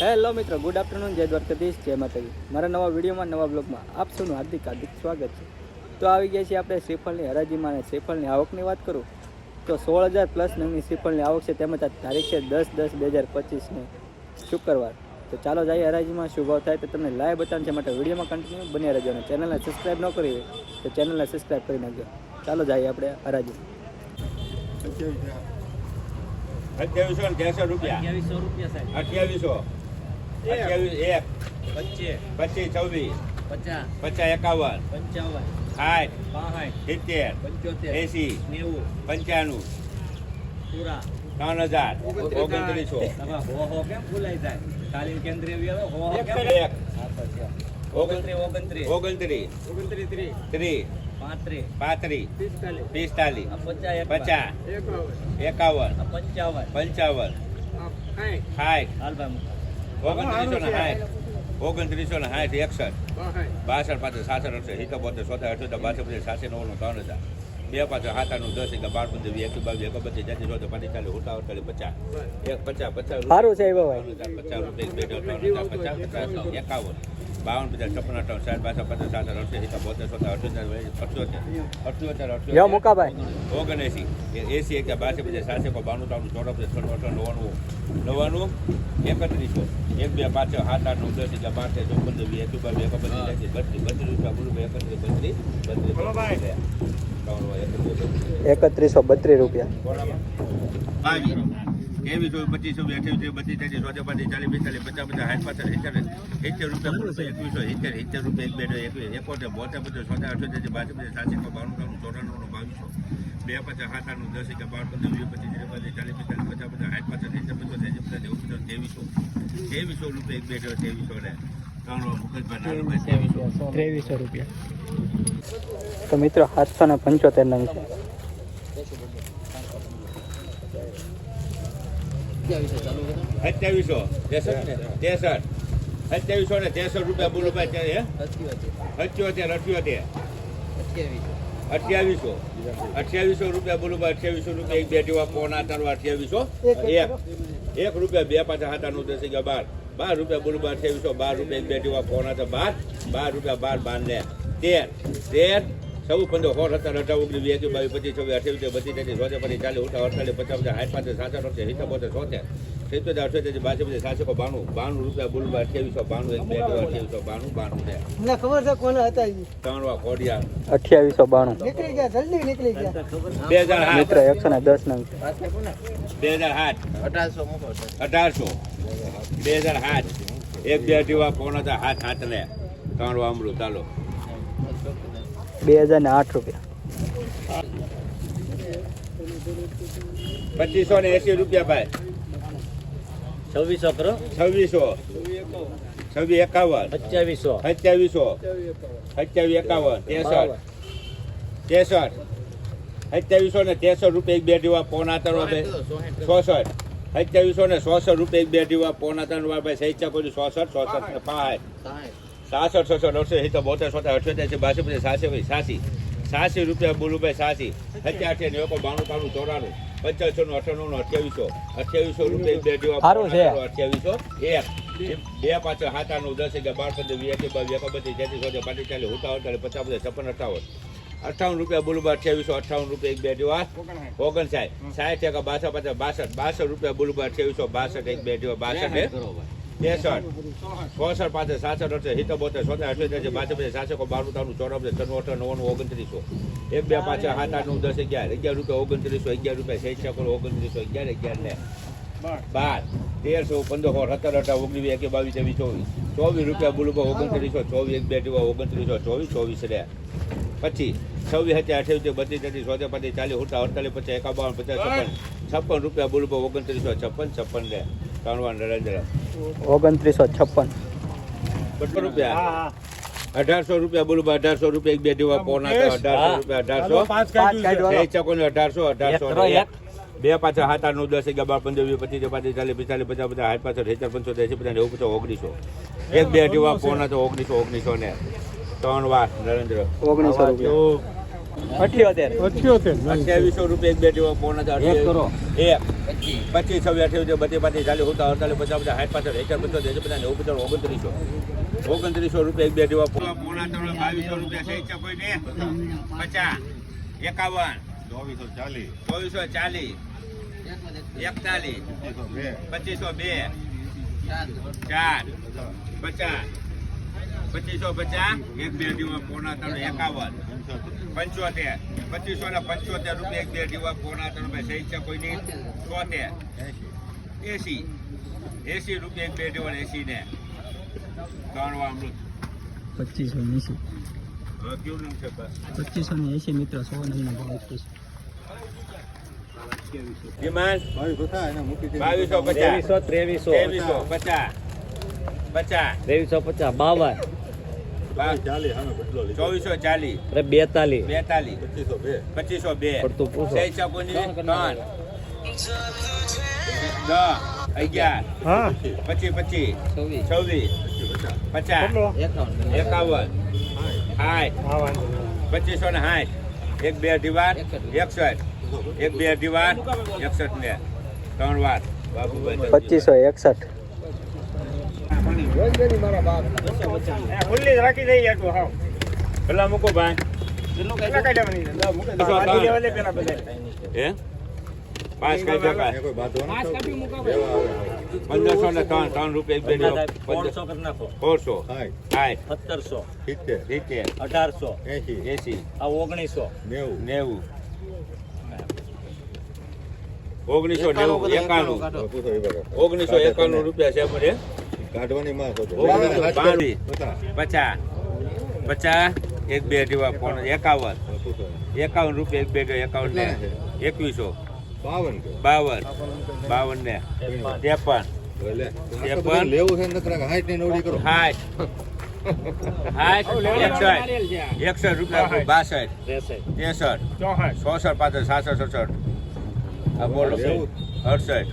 Hello મિત્રો good afternoon જય દ્વારકાધીશ જય માતાજી. મારા નવા વિડીયોમાં નવા બ્લોગમાં આપ સૌનું હાર્દિક હાર્દિક સ્વાગત છે. તો આવી ગયા છીએ આપણે શ્રીફળની હરાજીમાં અને શ્રીફળની આવકની વાત કરું તો સોળ હજાર પ્લસ નવની શ્રીફળની આવક છે. તેમજ આ તારીખ છે દસ દસ બે હજાર પચીસને શુક્રવાર. તો ચાલો જઈએ હરાજીમાં શું ભાવ થાય તો તમને લાઈવ બતાવવાનું છે. માટે વિડીયોમાં કન્ટિન્યુ બન્યા રહેજો અને ચેનલને સબસ્ક્રાઈબ ન કરી હોય તો ચેનલને સબસ્ક્રાઈબ કરી નાખજો. ચાલો જઈએ આપણે હરાજી અઠ્યાવીસો ને રૂપિયા. અઠ્યાવીસો રૂપિયા સાહેબ. અઠ્યાવીસો. અઠ્યાવીસ એક પચીસ. પચીસ છવ્વીસ પચાસ. પચાસ એકાવન પંચાવન. સાઠ બાસઠ. સિત્તેર પંચોતેર. એસી નેવું. પંચાણું. પૂરા. ત્રણ હજાર. ઓગણત્રીસો. હો હો કેમ ભૂલાઈ જાય? તાલીમ કેન્દ્રીય વ્યવહાર હો હો એક ઓગણત્રીસ ઓગણત્રીસ. ઓગણત્રીસ. ઓગણત્રીસ ત્રીસ. ત્રીસ. પાંત્રીસ. પાંત્રીસ. પિસ્તાલીસ. પિસ્તાલીસ. પચાસ પચાસ. એકાવન. પંચાવન. પંચાવન. સાઠ. હાલ ભાઈ ઓગણત્રીસો ને સાઠ ઓગણત્રીસો ને સાઠ એકસઠ બાસઠ પાંચ સાસઠ અડસઠ સિત્તેર બોતેર સોતેર અઠ્યોતેર બાસઠ પચાસ સાસી નવ્વાણું ત્રણ હજાર બે પાંચ હાથાનું દસ એક બાર પંદર વીસ એકવીસ બાવીસ એકબત્રીસ ચાલીસ ચોતેર પાંત્રીસ ચાલીસ ઉઠા અડતાલીસ પચાસ એક પચાસ પચાસ સારું છે પચાસ રૂપિયા પચાસ પચાસ એકાવન. બાવન પચાસ છપ્પન અઠાવન સાત પાંચ પચાસ સાત અડસઠ સિત્તેર બોતેર સોતેર અઠ્યોતેર અઠ્યોતેર મુકાભાઈ ઓગણએસી એસી એક બાસી પચાસ સાતસો બાણું ત્રાણું ચોડા પચાસ છોડ અઠાણું નવ્વાણું નવ્વાણું એકત્રીસો એક બે પાંચ સાત આઠ નવ દસ એટલે પાંચ ચોપન બે વીસ એકવીસ બાવીસ એકવીસ બત્રીસ બત્રીસ બત્રીસ રૂપિયા ગુરુ એકત્રીસ બત્રીસ બત્રીસ એકત્રીસો બત્રીસ રૂપિયા બાવીસ ત્રેવીસો પચીસો અઠ્યાવીસ બત્રીસ ત્રીસ ચોથે પાંત્રીસ ચાલીસ પિસ્તાલીસ પચાસ પચાસ સાઠ પાસઠ સિત્તેર સિત્તેર રૂપિયા એકવીસો સિત્તેર સિત્તેર રૂપિયા એક બે એકવીસ. એકોતેર બોતેર પચાસ છોતેર અઠ્યોતેર બાસી પચાસ સાતસો બાણું ત્રાણું ચોરાણું બાવીસો. બે પચાસ સાત આઠ દસ એક બાર પંદર વીસ પચીસ ત્રીસ પાંત્રીસ ચાલીસ પિસ્તાલીસ પચાસ પચાસ સાઠ પાસઠ સિત્તેર પચાસ એંસી પચાસ નેવું પચાસ ત્રેવીસો. ત્રેવીસો રૂપિયા એક બે ત્રેવીસો ને ત્રેવીસો. રૂપિયા. તો મિત્રો સાતસો ને પંચોતેર નંગ છે સત્યાવીસો ત્રેસઠ ને? ત્રેસઠ સત્યાવીસો ને ત્રેસઠ રૂપિયા બોલો ભાઈ ત્યારે હે? અઠ્યોતેર. અઠ્યોતેર અઠ્યાવીસો. અઠ્યાવીસો. રૂપિયા બોલું ભાઈ અઠ્યાવીસો રૂપિયા એક બે જેવા પોણા તારવા અઠ્યાવીસો. એક એક. રૂપિયા બે પાછા હાથા નું દસ ગયા બાર. બાર રૂપિયા બોલું ભાઈ અઠ્યાવીસો. બાર રૂપિયા એક બે જેવા પોણા તો બાર. બાર રૂપિયા બાર બાર ને તેર. તેર સૌ પંદર સોળ સત્તર અઢાર ઓગણીસ વીસ એકવીસ બાવીસ પચીસ છવ્વીસ અઠ્યાવીસ બત્રીસ તેત્રીસ ચોતેર પચીસ ચાલીસ ઉઠા અડતાલીસ પચાસ પચાસ સાઠ પાંચ સાત અઠ્યાવીસ સિત્તેર સોતેર સિત્તોતેર અઠ્યોતેર બાસી પછી સાતસો બાણું બાણું રૂપિયા બોલ અઠ્યાવીસો બાણું એક બે અઠ્યાવીસો બાણું બાણું ને મને ખબર છે કોને હતા ત્રણવા ત્રણ વા કોડિયા. અઠ્યાવીસો બાણું. નીકળી ગયા જલ્દી નીકળી ગયા. બે હજાર મિત્રો એકસો ને દસ નંગ. બે હજાર આઠ અઢારસો અઢારસો. બે હજાર આઠ એક બે જેવા પોણા હતા? હાથ હાથ લે. ત્રણ વામડું ચાલો બે હજાર ને આઠ રૂપિયા. પચીસો ને એસી રૂપિયા ભાઈ. છવ્વીસો કરો. છવ્વીસો. છવ્વીસ એકાવન. સત્યાવીસો સત્યાવીસો સત્યાવીસ એકાવન. ત્રેસઠ. ત્રેસઠ. સત્યાવીસો ને ત્રેસઠ રૂપિયા એક બે ડીવા પોણા ત્રણ ભાઈ ચોસઠ. સત્યાવીસો ને સોસઠ રૂપિયા એક બે ડીવા પોણા ત્રણ સૈચા કોઈ ચોસઠ ચોસઠ ને પાંચ. સાસઠ છસો અડસો તો બોતેર સોતેર અઠ્યોતેર બાસી પછી સાસી ભાઈ સાસી સાસી રૂપિયા બોલુભાઈ સાસી સત્યાસી નેવું બાણું તાણું ચોરાણું. પંચાસો નું અઠાણું નું અઠ્યાવીસો. અઠ્યાવીસો રૂપિયા એક બે જેવા અઠ્યાવીસો. એક. બે. પાંચ સાત આઠ દસ અગિયાર બાર પંદર વીસ એકવીસ બાવીસ એકાબત્રીસ તેત્રીસ ચોત્રીસ પાંત્રીસ ચાલીસ ઉઠા અડતાલીસ પચાસ પચાસ છપ્પન અઠાવન. અઠાવન રૂપિયા બોલું બા અઠ્યાવીસો અઠાવન રૂપિયા એક બે જેવા. ઓગણસાઠ. સાઠ એક બાસઠ પચાસ બાસઠ. બાસઠ રૂપિયા બોલું બા અઠ્યાવીસો બાસઠ એક બે જેવા બાસઠ ને ત્રેસઠ ચોસઠ પાંચ સાસઠ અડસઠ સિત્તેર બોતેર સોતેર અઠ્યોતેર બાસઠ પચાસ બાણું ત્રાણું ચોરાણું ત્રણ અઠાર નવ્વાણું ઓગણત્રીસો. એક બે પાંચ સાત આઠ નવ દસ અગિયાર અગિયાર રૂપિયા ઓગણત્રીસો અગિયાર રૂપિયા શૈક્ષક ઓગણત્રીસો અગિયાર અગિયાર ને બાર. તેરસો પંદરસો સત્તર અઢાર ઓગણીસ એક બાવીસ ત્રેવીસ ચોવીસ. ચોવીસ રૂપિયા બોલું ઓગણત્રીસો ચોવીસ એક બે જેવા ઓગણત્રીસો ચોવીસ ચોવીસ રહ્યા પછી છવ્વીસ હતી અઠ્યાવીસ બત્રીસ તેત્રીસ સોતેર પાંત્રીસ ચાલીસ ઉઠા અડતાલીસ પચાસ એકાવન પચાસ છપ્પન. છપ્પન રૂપિયા બોલું ઓગણત્રીસો છપ્પન છપ્પન લે. ત્રણ નરેન્દ્ર ઓગણત્રીસો છપ્પન. રૂપિયા? અઢારસો રૂપિયા બોલું બા અઢારસો રૂપિયા એક બે જેવા પોના અઢારસો રૂપિયા અઢારસો. પાંચ કાઢી ને અઢારસો અઢારસો. બે પાછા સાત આઠ નવ દસ અગિયાર બાર પંદર વીસ પચીસ પાંત્રીસ ચાલીસ પિસ્તાલીસ પચાસ પચાસ સાઠ પાછળ સિત્તેર પંચોતેર એસી પચાસ નેવું પચાસ ઓગણીસો. એક બે જેવા પોના તો ઓગણીસો ઓગણીસો ને ત્રણ વાર નરેન્દ્ર. ઓગણીસો રૂપિયા અઠ્યોતેર અઠ્યાવીસો રૂપિયા એક બે જેવો પોણા ચાર એક કરો. એક. પચીસ છવ્વીસ અઠ્યાવીસ બધી પાછી ચાલીસ અડતાલીસ પચાસ બધા સાઠ પાછળ એકાદ પચાસ નેવું ઓગણત્રીસો. ઓગણત્રીસો રૂપિયા એક બે જેવા પોણા ત્રણ બાવીસો રૂપિયા છે કોઈ ને પચાસ એકાવન. ચોવીસો ચાલીસ. ચોવીસો ચાલીસ. એકતાલીસ. પચીસો બે. ચાર. પચાસ. પચીસો પચાસ. એક બે જેવા પોણા ત્રણ એકાવન. પંચોતેર. પચીસો ને પંચોતેર રૂપિયા એક બે જેવા કોના ત્રણ સહી છે કોઈની? તોતેર એસી. એસી રૂપિયા એક બે જેવા એસી ને ત્રણ વાર અમૃત. પચીસો ને એસી. કેવું નામ છે પચીસો ને એસી મિત્રો સો નંગનો ભાવ ડિમાન્ડ? બાવીસો પચાસ. ત્રેવીસો. ત્રેવીસો પચાસ. પચાસ. ત્રેવીસો પચાસ બાવન. ચોવીસો ચાલીસ. બેતાલીસ. બેતાલીસ. પચીસો બે. પચીસો બે. ત્રણ દસ અગિયાર. પચીસ પચીસ. છવ્વીસ. પચાસ. એકાવન. સાઠ પચીસો ને સાઠ એક બે અઢી વાર એકસઠ. એક બે અઢી વાર એકસઠ ને ત્રણ વાર. પચીસો એકસઠ. ખુલ્લી જ રાખી દઈએ પેલા મૂકો ભાઈ. પંદરસો ને ત્રણ ત્રણ રૂપિયા સોળસો સત્તરસો. સિત્તેર. સિત્તેર. અઢારસો. એસી એસી આ ઓગણીસો. નેવું. નેવું. ઓગણીસો નેવું એકાણું ઓગણીસો એકાણું રૂપિયા છે મને કાઢવાની માં પચાસ. એક બે જેવા ફોન. એકાવન. એકાવન રૂપિયા એક બે એકાવન ને એકવીસો. બાવન બાવન. બાવન ને ત્રેપન. ત્રેપન. લેવું છે નકર હાઈટ ને નવડી કરો. સાઠ એકસઠ. એકસઠ રૂપિયા બાસઠ. ત્રેસઠ. ચોસઠ. પાસઠ સાસઠ સડસઠ. બોલો. અડસઠ.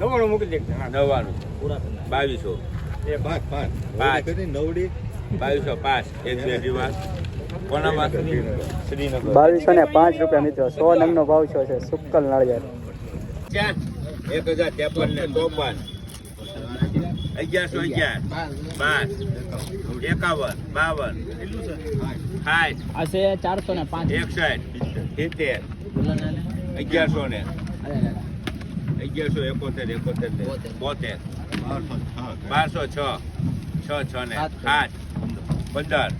નવ્વાણું મૂકી દે. નવ્વાણું. બાવીસો. પાંચ પાંચ. પાંચ. નવડી નવડી. બાવીસો પાંચ. એક બે દિવસ કોનામાં? શ્રીનગર. બાવીસો ને પાંચ રૂપિયા મિત્રો. સો નંગનો ભાવ છો છે સુક્કલ નાળિયેર? એક હજાર ત્રેપન ને ચોપન. અગિયારસો અગિયાર. બાર. એકાવન. બાવન. સાઠ આ છે ચારસો ને પાંચ. એકસઠ. સિત્તેર. અગિયારસો ને. અગિયારસો એકોતેર એકોતેર બોતેર. બારસો છ છ. છ ને આઠ પંદર.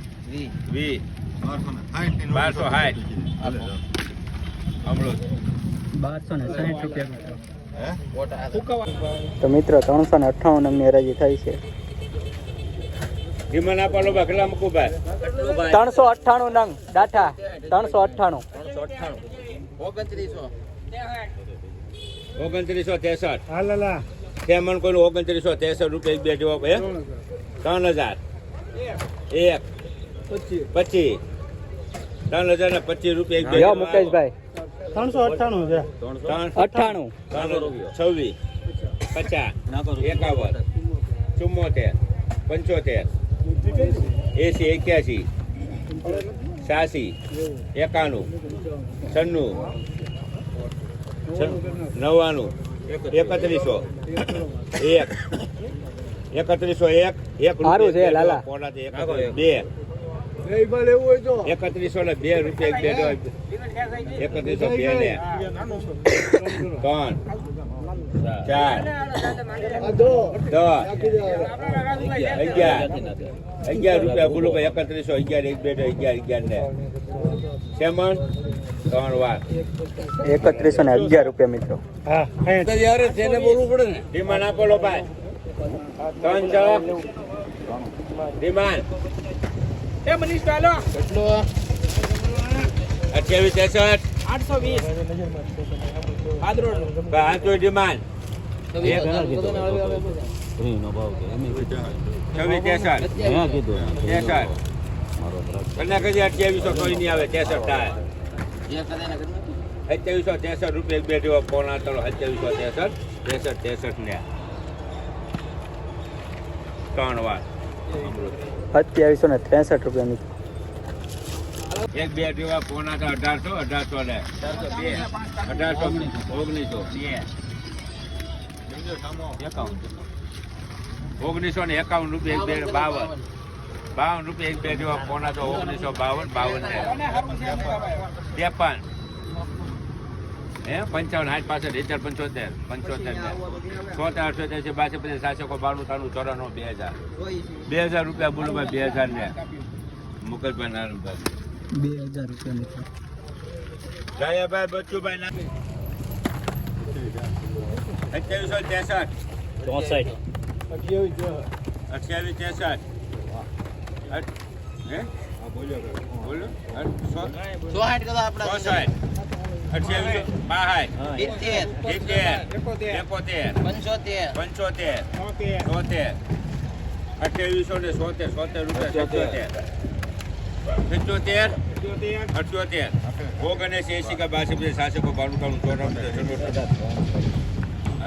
વીસ. બારસો સાઠ હમણાં બારસો ને સાઠ રૂપિયા. તો મિત્રો ત્રણસો ને નંગની હરાજી થાય છે. ત્રણસો અઠ્ઠાણું નંગ ડાઠા ત્રણસો અઠ્ઠાણું. ત્રણસો અઠ્ઠાણું. ઓગણત્રીસો. ત્રેસઠ હા લાલા. સેમન કોઈનું ઓગણત્રીસો ત્રેસઠ રૂપિયા બે જવાબ હે? ત્રણ હજાર. એક. પચીસ. ત્રણ હજાર ને પચીસ રૂપિયા એક બે યો મુકેશભાઈ. ત્રણસો અઠ્ઠાણું છે. ત્રણ અઠ્ઠાણું. ત્રણ છવ્વીસ. પચાસ. એકાવન. ચુમ્મોતેર. પંચોતેર. એસી એક્યાસી. છ્યાસી. એકાણું. છન્નું. નવ્વાણું. એકત્રીસો. એક. એકત્રીસો એક. એક બે એકત્રીસો ને બે રૂપિયા બે એકત્રીસો બે ને. ત્રણ. ચાર. દસ. અગિયાર. અગિયાર રૂપિયા બોલો ભાઈ એકત્રીસો અગિયાર એક બે અગિયાર અગિયાર ને. સેમન ત્રણ વાર. એકત્રીસો ને અગિયાર રૂપિયા મિત્રો. હા અહીંયા ડિમાન્ડ આપો લો ભાઈ. ત્રણ છ ડિમાન્ડ અઠ્યાવીસ ત્રેસઠ આઠસો વીસ. છવ્વીસ કન્યા કદી અઠ્યાવીસો કોઈ નહીં આવે ત્રેસઠ થાય. સત્યાવીસો ત્રેસઠ રૂપિયા બે જેવા પોણા તળો સત્યાવીસો ત્રેસઠ ત્રેસઠ ત્રેસઠ ને. ત્રણ વાર. સત્યાવીસો ને ત્રેસઠ રૂપિયા મિત્રો એક બે જેવા ફોન હતા અઢારસો અઢારસો ને. અઢારસો ઓગણીસો ઓગણીસો ને એકાવન રૂપિયા એક બે બાવન. બાવન રૂપિયા એક બે જેવા ફોન તો ઓગણીસો બાવન બાવન ને ત્રેપન. હે? પંચાવન સાઠ પાસઠ સિત્તેર પંચોતેર પંચોતેર છોતેર અઠોતેર છે બાસી પછી સાતસો બાણું ત્રાણું ચોરાણું બે હજાર. બે હજાર રૂપિયા બોલો ભાઈ બે હજાર ને. મુકેશભાઈ નારાયણભાઈ. બે હજાર રૂપિયા મિત્રો જયાભાઈ બચ્ચુભાઈ ના અઠ્યાવીસો ત્રેસઠ. ચોસઠ. અઠ્યાવીસ ત્રેસઠ. અઠ્યાવીસો ને સોતેર સોતેર રૂપિયા સત્યોતેર સિત્યોતેર અઠ્યોતેર. ઓગણએસી એસી કા બાસી સાસકો બાણું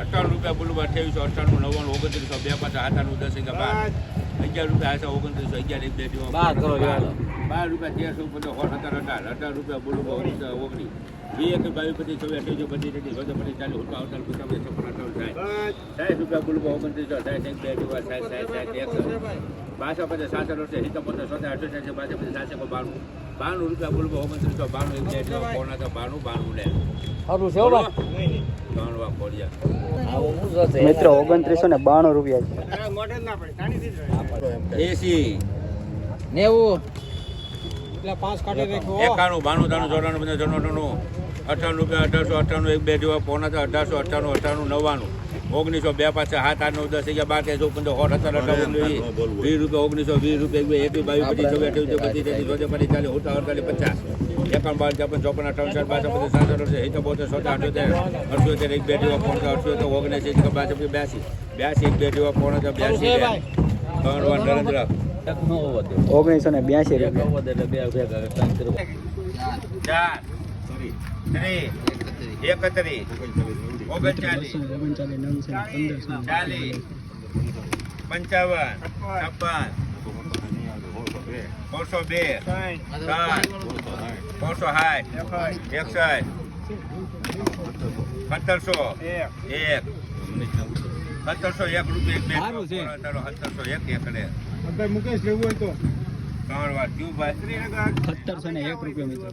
અઠ્ઠાણું રૂપિયા બોલું અઠ્યાવીસો અઠ્ઠાણું નવ્વાણું ઓગણત્રીસો બે પાંચ આઠાણું દસ એકા બાર. અગિયાર રૂપિયા આશા ઓગણત્રીસો અગિયાર એક બે બાર કરો યાર. બાર રૂપિયા તેરસો પચાસ હોટ અઢાર અઢાર. અઢાર રૂપિયા બોલું ઓગણીસ ઓગણીસ. વીસ એક બાવીસ પચીસ ચોવીસ અઠ્યાવીસ બધી રેડી વધુ પચીસ ચાલીસ ઉઠવા અવતાર પચાસ પચાસ છપ્પન અઠાવન સાઠ. સાઠ રૂપિયા બોલું ઓગણત્રીસો સાઠ એક બે દિવસ સાઠ સાઠ સાઠ એકસો બાસો પચાસ સાતસો સિત્તેર પચાસ સોતેર અઠ્યાસી બાસો પચાસ સાતસો બાણું. બાણું રૂપિયા બોલું ઓગણત્રીસો બાણું એક દિવસ પોણા તો બાણું બાણું ને સારું છે હો ભાઈ મિત્રો ઓગણત્રીસો ને બાણું રૂપિયા તાણી એસી. નેવું. પાંચ કાઢી રાખ્યો એકાણું બાણું ત્રાણું ચોરાણું પંદર ચોરાણું અઠાણું રૂપિયા અઢારસો અઠાણું એક બે જેવા પોણા અઢારસો અઠાણું અઠાણું નવ્વાણું. ઓગણીસો બે પાછા સાત આઠ નવ દસ અગિયાર બાર તેર ચૌદ પંદર સોળ સત્તર અઠાવન વીસ રૂપિયા ઓગણીસો વીસ રૂપિયા એક એકવીસ બાવીસ પચીસ છવ્વીસ અઠ્યાવીસ બત્રીસ તેત્રીસ ચોતેર પચીસ ચાલીસ ઉઠા અડતાલીસ પચાસ એકાવન બાર ચોપન ચોપન અઠાવન સાઠ બાસઠ પચાસ સાત અઠાવન સિત્તેર બોતેર સો અઠ્યોતેર અડસોતેર એક બેટી પોણસો અડસોતેર ઓગણીસ એક બાસઠ બ્યાસી બ્યાસી એક બેટી પોણસો પોણા બ્યાસી ત્રણ વાર નરેન્દ્ર. ઓગણીસો ને બ્યાસી. ચાર ત્રીસ એકત્રીસ. ઓગણચાલીસ. ચાલીસ. પંચાવન. છપ્પન. પોસો બે. સાઠ પોસો સાઠ એકસઠ. સત્તરસો. એક. સત્તરસો એક રૂપિયા સત્તરસો એક એકડે. મુકેશ લેવું હોય તો. ત્રણ વાર ક્યુ ભાઈ. સત્તરસો ને એક રૂપિયા મિત્રો.